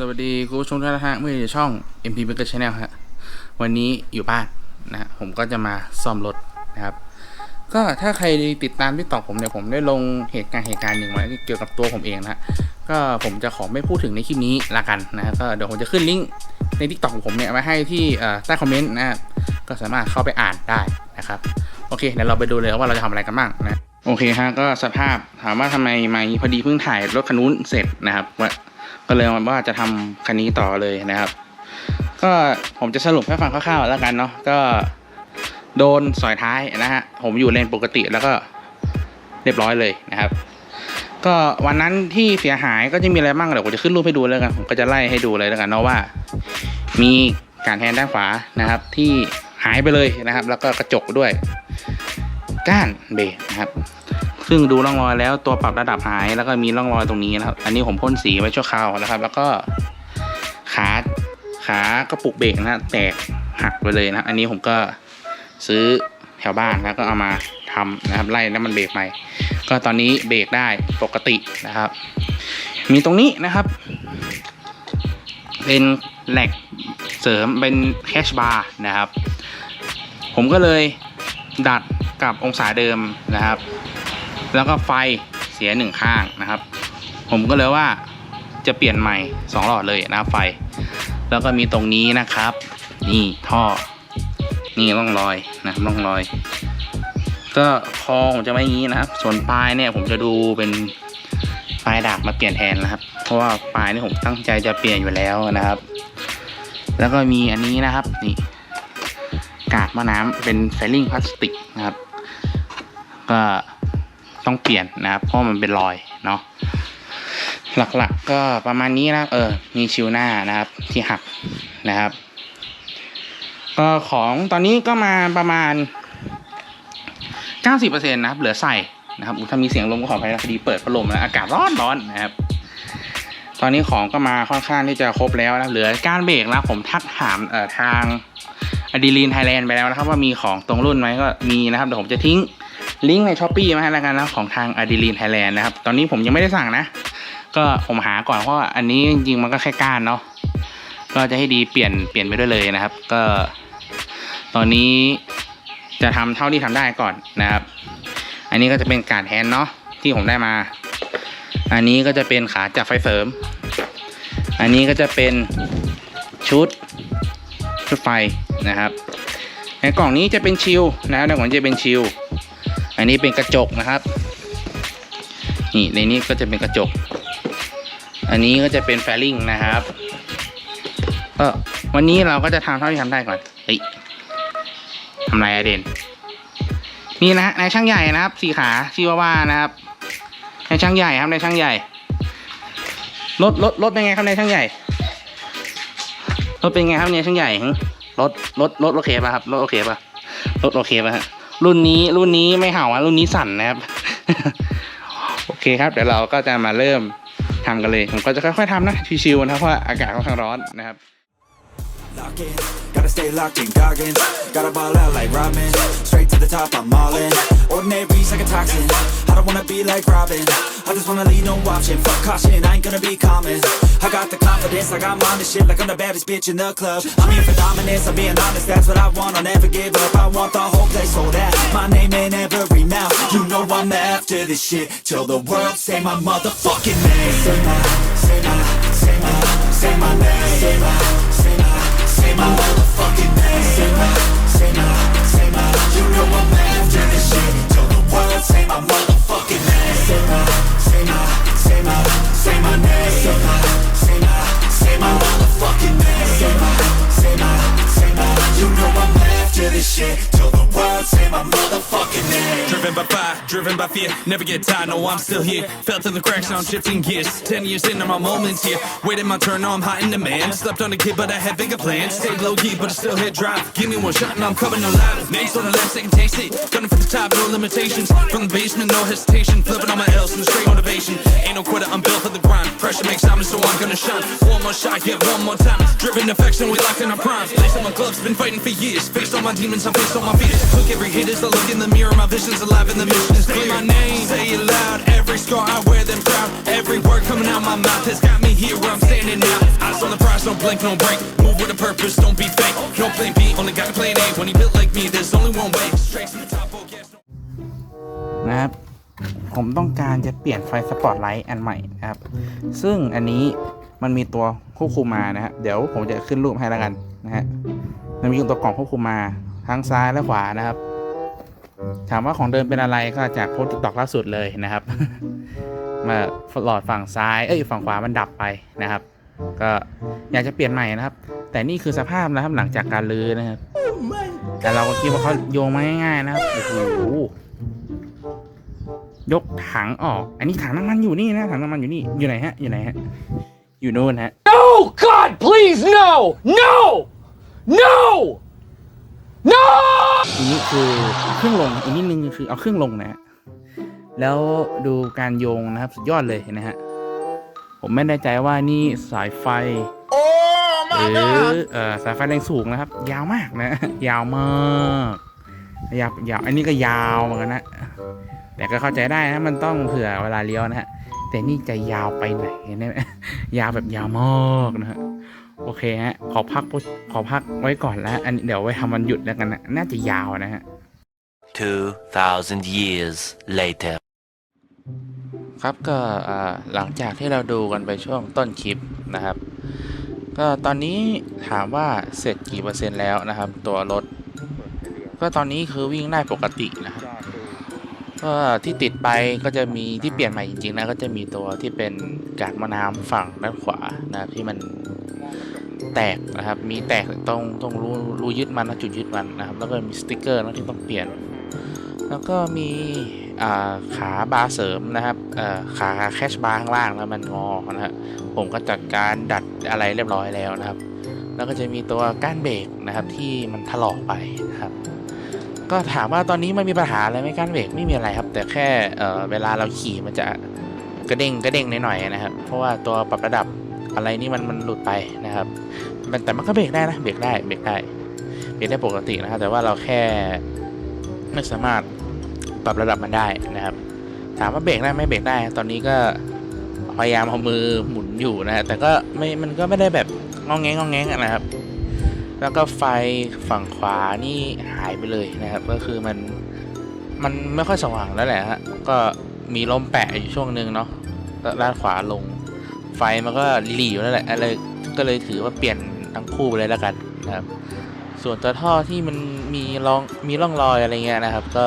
สวัสดีคุณผู้ชมทุกท่านฮะเมื่ออยู่ช่อง MP b u r g e r Channel ฮะวันนี้อยู่บ้านนะฮะผมก็จะมาซ่อมรถนะครับ ก็ถ้าใครติดตามที่ตอกผมเนี่ยผมได้ลงเหตุการณ์เหตุการณ์หนึ่งไว้เกี่ยวกับตัวผมเองนะก็ผมจะขอไม่พูดถึงในคลิปนี้ละกันนะฮะก็เดี๋ยวผมจะขึ้นลิงก์ในทิกตอกของผมเนี่ยไว้ให้ที่ใต้คอมเมนต์นะก็สามารถเข้าไปอ่านได้นะครับโอเคเดี๋ยวเราไปดูเลยว่าเราจะทำอะไรกันบ้างนะโอเคฮะก็สภาพถามว่าทำไมไม่พอดีเพิ่งถ่ายรถคันนู้นเสร็จนะครับว่า ก็เลยว่าจะทำคันนี้ต่อเลยนะครับ ก็ผมจะสรุปให้ฟังคร่าวๆแล้วกันเนาะก็โดนสอยท้ายนะฮะผมอยู่เลนปกติแล้วก็เรียบร้อยเลยนะครับ ก็วันนั้นที่เสียหายก็จะมีอะไรบ้างเดี๋ยวผมจะขึ้นรูปให้ดูแล้วกันผมก็จะไล่ให้ดูเลยแล้วกันเนาะว่า มีการแทนด้านขวานะครับ ที่หายไปเลยนะครับ แล้วก็กระจกด้วยก้านเบรนะครับ ซึ่งดูร่องรอยแล้วตัวปรับระดับหายแล้วก็มีร่องรอยตรงนี้นะครับ อันนี้ผมพ่นสีไว้ชั่วคราวนะครับ แล้วก็ขาขากระปุกเบรกนะแตกหักไปเลยนะ อันนี้ผมก็ซื้อแถวบ้านแล้วก็เอามาทำนะครับไล่น้ำมันเบรกใหม่ ก็ตอนนี้เบรกได้ปกตินะครับ มีตรงนี้นะครับ เป็นแหลกเสริมเป็นแคชบาร์นะครับ ผมก็เลยดัดกับองศาเดิมนะครับ แล้วก็ไฟเสียหนึ่งข้างนะครับ ผมก็เลยว่าจะเปลี่ยนใหม่สองหลอดเลยนะไฟ แล้วก็มีตรงนี้นะครับ นี่ท่อ นี่ร่องรอยนะครับร่องรอย ก็คอผมจะไม่อย่างนี้นะครับ ส่วนปลายเนี่ยผมจะดูเป็นปลายดาบมาเปลี่ยนแทนนะครับ เพราะว่าปลายนี่ผมตั้งใจจะเปลี่ยนอยู่แล้วนะครับ แล้วก็มีอันนี้นะครับนี่กากมะน้ำเป็นไฟลิ่งพลาสติกนะครับ ก็ ต้องเปลี่ยนนะครับ เพราะมันเป็นรอยเนาะหลักๆก็ประมาณนี้นะเออมีชิวหน้านะครับที่หักนะครับ ก็ของตอนนี้ก็มาประมาณ 90%นะครับ เหลือใส่นะครับถ้ามีเสียงลมก็ขออภัยนะพอดีเปิดพัดลมแล้วอากาศร้อนร้อนนะครับ ตอนนี้ของก็มาค่อนข้างที่จะครบแล้วนะเหลือการเบรกแล้วผมทักถามเอ่อทางอดีลีนไทยแลนด์ไปแล้วนะครับ ว่ามีของตรงรุ่นไหมก็มีนะครับเดี๋ยวผมจะทิ้ง ลิงก์ในช้อปปี้มาให้แล้วกันนะของทางอดีลีนไทยแลนด์นะครับ ตอนนี้ผมยังไม่ได้สั่งนะ ก็ผมหาก่อนเพราะอันนี้จริงๆมันก็แค่ก้านเนาะก็จะให้ดีเปลี่ยนเปลี่ยนไปด้วยเลยนะครับ ก็ ตอนนี้จะทำเท่าที่ทำได้ก่อนนะครับ อันนี้ก็จะเป็นการแฮนเนาะที่ผมได้มา อันนี้ก็จะเป็นขาจับไฟเสริม อันนี้ก็จะเป็นชุดชุดไฟนะครับ ในกล่องนี้จะเป็นชิลนะในกล่องจะเป็นชิล อันนี้เป็นกระจกนะครับ นี่ในนี้ก็จะเป็นกระจก อันนี้ก็จะเป็นแฟลิงนะครับก็วันนี้เราก็จะทำเท่าที่ทำได้ก่อน เฮ้ยทำไรอะเด่นนี่นะฮะนายช่างใหญ่นะครับ สีขาชิวาว่านะครับนายช่างใหญ่ครับนายช่างใหญ่รถรถรถเป็นไงครับนายช่างใหญ่รถเป็นไงครับนายช่างใหญ่รถรถรถโอเคป่ะครับรถโอเคป่ะรถโอเคป่ะฮะ รุ่นนี้รุ่นนี้ไม่เห่าอะรุ่นนี้สั่นนะครับ โอเคครับ เดี๋ยวเราก็จะมาเริ่มทำกันเลย ผมก็จะค่อยๆทำนะชิวๆนะครับเพราะอากาศค่อนข้างร้อนนะครับ Lock in, gotta stay locked in, Goggins. Gotta ball out like Robin. Straight to the top, I'm all in. Ordinary's like a toxin. I don't wanna be like Robin. I just wanna leave no option. Fuck caution, I ain't gonna be common. I got the confidence, like I'm on this shit, like I'm the baddest bitch in the club. I'm here for dominance, I'm being honest, that's what I want. I'll never give up. I want the whole place sold out. My name in every mouth. You know I'm after this shit till the world say my motherfucking name. Say my, say my, say my, say my name. Say my, say say my motherfucking name. Say my, say my, say my. You know I'm driven by fear, never get tired, no I'm still here. Fell to the cracks, now I'm shifting gears. Ten years into my moments here. Waiting my turn, now I'm hot in demand Slept on a kid, but I had bigger plans. Stayed low key, but I still hit drive. Give me one shot and I'm coming alive. Names on the left, they can taste it. Gunning for the top, no limitations. From the basement, no hesitation. Flipping on my L's and straight motivation. Ain't no quitter, I'm built for the grind. Pressure makes diamonds, so I'm gonna shine. One more shot, yeah, one more time. Driven affection, we locked in our prime Lace on my gloves, been fighting for years. Faced all my demons, I'm faced on my fears. Took every hit as I look in the mirror. My vision's alive and the mission is Say my name, say it loud. Every scar I wear them proud. Every word coming out my mouth has got me here where I'm standing now. Eyes on the prize, don't blink, don't break. Move with a purpose, don't be fake. No plan B, only got a plan A. When you built like me, there's only one way. Straight to the top, oh yes. นะครับ ผมต้องการจะเปลี่ยนไฟสปอตไลท์อันใหม่นะครับ ซึ่งอันนี้มันมีตัวควบคุมมานะฮะเดี๋ยวผมจะขึ้นรูปให้แล้วกันนะฮะมันมีตัวกล่องควบคุมมาทั้งซ้ายและขวานะครับ ถามว่าของเดิมเป็นอะไรก็จากโพสต์ติ๊กตอกล่าสุดเลยนะครับ มาหลอดฝั่งซ้ายเอ้ยฝั่งขวามันดับไปนะครับ ก็อยากจะเปลี่ยนใหม่นะครับ แต่นี่คือสภาพนะครับหลังจากการลื้อนะครับแต่เราก็คิดว่าเขาโยงมาง่ายๆนะครับโอ้โหยกถังออก อันนี้ถังน้ำมันอยู่นี่นะถังน้ำมันอยู่นี่อยู่ไหนฮะอยู่ไหนฮะอยู่โน่นฮะ No! God, please, no! No! No! No! อันนี้คือเครื่องลงอีกนิดนึงคือเอาเครื่องลงนะฮะแล้วดูการโยงนะครับสุดยอดเลยนะฮะผมไม่แน่ใจว่านี่สายไฟหรือเอ่อสายไฟแรงสูงนะครับ ยาวมากนะ ยาวมากยาวยาวอันนี้ก็ยาวเหมือนกันนะ แต่ก็เข้าใจได้นะมันต้องเผื่อเวลาเลี้ยวนะฮะแต่นี่จะยาวไปไหนเนี่ยยาวแบบยาวมากนะฮะ โอเคฮะ ขอพักปุ๊บขอพักไว้ก่อนแล้วอันนี้เดี๋ยวไว้ทำวันหยุดแล้วกันนะน่าจะยาวนะฮะ 2,000 years later. ครับก็อ่าหลังจากที่เราดูกันไปช่วงต้นคลิปนะครับ ก็ตอนนี้ถามว่าเสร็จกี่เปอร์เซ็นต์แล้วนะครับ ตัวรถ ก็ตอนนี้คือวิ่งได้ปกตินะครับ ก็ที่ติดไปก็จะมีที่เปลี่ยนใหม่จริงๆนะก็จะมีตัวที่เป็นกากมะน้ำฝั่งด้านขวานะที่มันแตกนะครับมีแตกตรงตรงรูรูยึดมันนะจุดยึดมันนะครับแล้วก็มีสติกเกอร์นะที่ต้องเปลี่ยน แล้วก็มีขาบาร์เสริมนะครับขาแคชบาร์ข้างล่างแล้วมันงอนะฮะผมก็จัดการดัดอะไรเรียบร้อยแล้วนะครับ แล้วก็จะมีตัวก้านเบรกนะครับที่มันถลอกไปนะครับ ก็ถามว่าตอนนี้มันมีปัญหาอะไรไหมกานเบรกไม่มีอะไรครับ แต่แค่เเวลาเราขี่มันจะกระเด้งกระเด้งหน่อยๆนะครับ เพราะว่าตัวปรับระดับอะไรนี่มันมันหลุดไปนะครับมันแต่มันก็เบรกได้นะเบรกได้เบรกได้เบรกได้ปกตินะครับ แต่ว่าเราแค่ไม่สามารถปรับระดับมันได้นะครับ ถามว่าเบรกได้ไหมเบรกได้ ตอนนี้ก็พยายามเอามือหมุนอยู่นะแต่ก็ไม่มันก็ไม่ได้แบบงองแงงงองแงงนะครับ แล้วก็ไฟฝั่งขวานี่หายไปเลยนะครับ ก็คือมันมันไม่ค่อยสว่างแล้วแหละฮะก็มีลมแปะอยู่ช่วงหนึ่งเนาะด้านขวาลง ไฟมันก็หลีอยู่นั่นแหละอะไรก็เลยถือว่าเปลี่ยนทั้งคู่ไปเลยแล้วกันนะครับ ส่วนตัวท่อที่มันมีร่องมีร่องรอยอะไรเงี้ยนะครับ ก็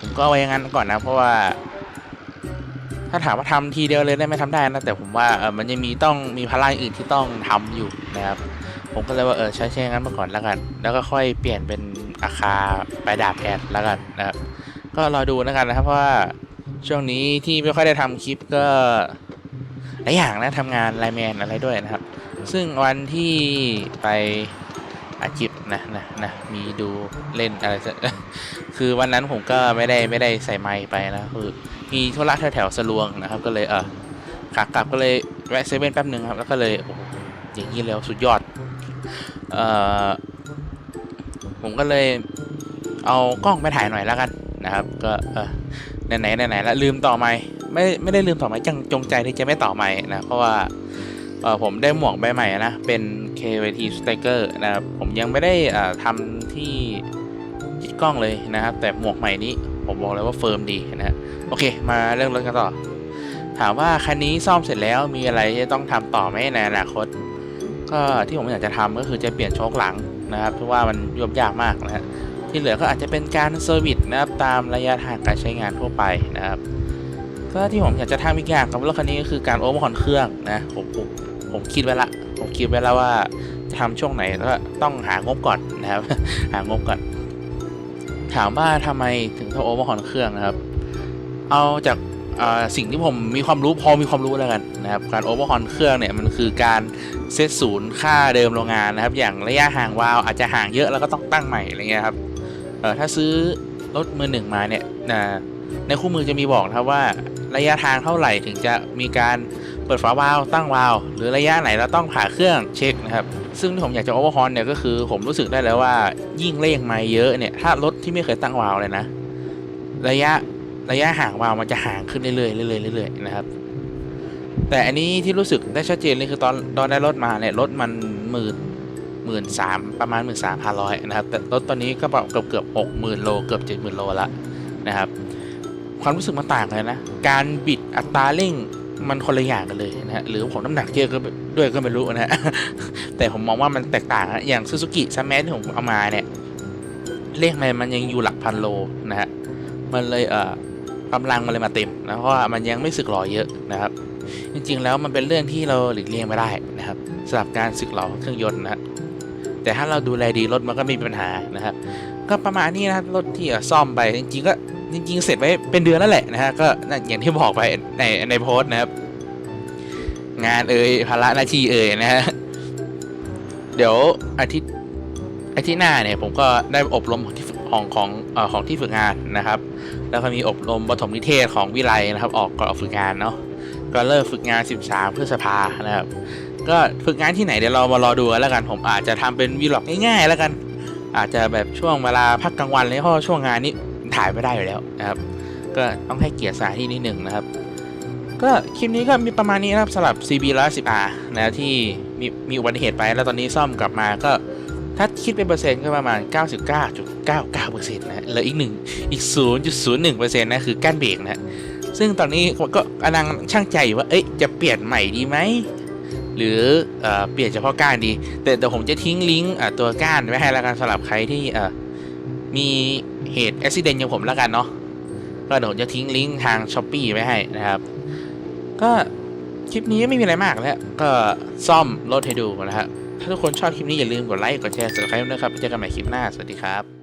ผมก็เอาไว้อย่างนั้นก่อนนะเพราะว่า ถ้าถามว่าทำทีเดียวเลยได้ไหมทำได้นะแต่ผมว่ามันยังมีต้องมีภาระอื่นที่ต้องทำอยู่นะครับ ผมก็เลยว่าเออใช้ใช้งั้นมาก่อนแล้วกัน แล้วก็ค่อยเปลี่ยนเป็นอาคาไปดาบแทนแล้วกันนะครับก็รอดูแล้วกันนะครับเพราะว่าช่วงนี้ที่ไม่ค่อยได้ทำคลิปก็หลายอย่างนะทำงานไลแมนอะไรด้วยนะครับ ซึ่งวันที่ไปอาคลิปนะนะนะมีดูเล่นอะไรสักคือวันนั้นผมก็ไม่ได้ไม่ได้ใส่ไมค์ไปนะคือมีธุระแถวแถวสลวงนะครับ ก็เลยเออขากลับก็เลยแวะเซเว่นแป๊บหนึ่งครับ แล้วก็เลยโอ้อย่างนี้แล้วสุดยอด เอ่อผมก็เลยเอากล้องไปถ่ายหน่อยแล้วกันนะครับก็เออไหนไหนๆไหนๆแล้วลืมต่อไมค์ไม่ไม่ได้ลืมต่อไมค์จังจงใจที่จะไม่ต่อไมค์นะเพราะว่าเออผมได้หมวกใบใหม่นะเป็น KVT Sticker นะครับผมยังไม่ได้อ่าทำที่ยึดกล้องเลยนะครับ แต่หมวกใหม่นี้ผมบอกเลยว่าเฟิร์มดีนะฮะโอเค มาเรื่องรถกันต่อ ถามว่าคันนี้ซ่อมเสร็จแล้วมีอะไรที่ต้องทำต่อไหมในอนาคต ก็ที่ผมอยากจะทำก็คือจะเปลี่ยนโชคหลังนะครับ เพราะว่ามันยวบยากมากนะฮะที่เหลือก็อาจจะเป็นการเซอร์วิสนะครับตามระยะทางการใช้งานทั่วไปนะครับก็ที่ผมอยากจะทำอีกอย่างกับรถคันนี้ก็คือการโอเวอร์ฮอนเครื่องนะผมผมผมคิดไว้ละผมคิดไว้แล้วว่าจะทำช่วงไหนแล้วก็ต้องหางบก่อนนะครับ หางบก่อน ถามว่าทำไมถึงต้องโอเวอร์ฮอนเครื่องนะครับ เอาจาก สิ่งที่ผมมีความรู้พอมีความรู้แล้วกันนะครับการโอเวอร์ฮอนเครื่องเนี่ยมันคือการเซตศูนย์ค่าเดิมโรงงานนะครับ อย่างระยะห่างวาล์วอาจจะห่างเยอะแล้วก็ต้องตั้งใหม่อะไรเงี้ยครับถ้าซื้อรถมือหนึ่งมาเนี่ยในคู่มือจะมีบอกนะครับว่าระยะทางเท่าไหร่ถึงจะมีการเปิดฝาวาล์วตั้งวาล์วหรือระยะไหนเราต้องผ่าเครื่องเช็คนะครับซึ่งที่ผมอยากจะโอเวอร์ฮอนเนี่ยก็คือผมรู้สึกได้แล้วว่ายิ่งเร่งมาเยอะเนี่ยถ้ารถที่ไม่เคยตั้งวาล์วเลยนะ ระยะ ระยะห่างวาวมันจะห่างขึ้นเรื่อยๆเรื่อยๆเรื่อยๆนะครับ แต่อันนี้ที่รู้สึกได้ชัดเจนเลยคือตอนตอนได้รถมาเนี่ยรถมันหมื่นหมื่นสามประมาณหมื่นสามพันร้อยนะครับแต่รถตอนนี้ก็เกือบเกือบหกหมื่นโลเกือบเจ็ดหมื่นโลละนะครับ ความรู้สึกมันต่างกันนะ การบิดอัตราเร่งมันคนละอย่างกันเลยนะฮะหรือผมน้ำหนักเยอะก็ด้วยก็ไม่รู้นะฮะแต่ผมมองว่ามันแตกต่างนะอย่างซูซูกิซัมแมที่ผมเอามาเนี่ยเลขมันมันยังอยู่หลักพันโลนะฮะมันเลยเอ่อ กำลังมันเลยมาเต็มนะเพราะว่ามันยังไม่สึกหรอเยอะนะครับ จริง ๆ แล้วมันเป็นเรื่องที่เราหลีกเลี่ยงไม่ได้นะครับสำหรับการสึกหรอเครื่องยนต์นะแต่ถ้าเราดูแลดีรถมันก็ไม่มีปัญหานะครับ ก็ประมาณนี้นะครับรถที่ซ่อมไปจริงๆก็จริง ๆ เสร็จไว้เป็นเดือนแล้วแหละนะฮะก็อย่างที่บอกไปในในโพสต์นะครับ งานเอ่ยภาระหน้าที่เอ่ยนะฮะเดี๋ยวอาทิตย์อาทิตย์หน้าเนี่ยผมก็ได้อบรมที่ฝึก ของของเอ่อของที่ฝึกงานนะครับ แล้วก็มีอบรมปฐมนิเทศของวิไลนะครับ ออกก่อนออกฝึกงานเนาะก็เริ่มฝึกงาน 13 พฤษภานะครับ ก็ฝึกงานที่ไหนเดี๋ยวเรามารอดูกันแล้วกันผมอาจจะทำเป็นวีล็อกง่ายๆแล้วกัน อาจจะแบบช่วงเวลาพักกลางวันเลยเพราะว่าช่วงงานนี้ถ่ายไม่ได้อยู่แล้วนะครับ ก็ต้องให้เกียรติสถานที่นิดหนึ่งนะครับ ก็คลิปนี้ก็มีประมาณนี้นะครับสำหรับ CB 110R นะที่มีมีอุบัติเหตุไปแล้วตอนนี้ซ่อมกลับมาก็ถ้าคิดเป็นเปอร์เซ็นต์ก็ประมาณ 99.99%นะเหลืออีกหนึ่งอีก 0.01%นะคือก้านเบรกนะซึ่งตอนนี้ผมก็กำลังช่างใจอยู่ว่าเอ๊ะจะเปลี่ยนใหม่ดีไหมหรือเอเปลี่ยนเฉพาะก้านดี แต่เดี๋ยวผมจะทิ้งลิงก์ตัวก้านไว้ให้แล้วกันสำหรับใครที่มีเหตุอุบิเหตุอย่างผมแล้วกันเนาะก็เดี๋ยวผมจะทิ้งลิงก์ทางช้อปปีไว้ให้นะครับ ก็คลิปนี้ไม่มีอะไรมากแล้ว ก็ซ่อมรถให้ดูนะครับถ้าทุกคนชอบคลิปนี้อย่าลืมกดไลค์กดแชร์ส u b สไครต์ด้วยครับเจอกันใหม่คลิปหน้า สวัสดีครับ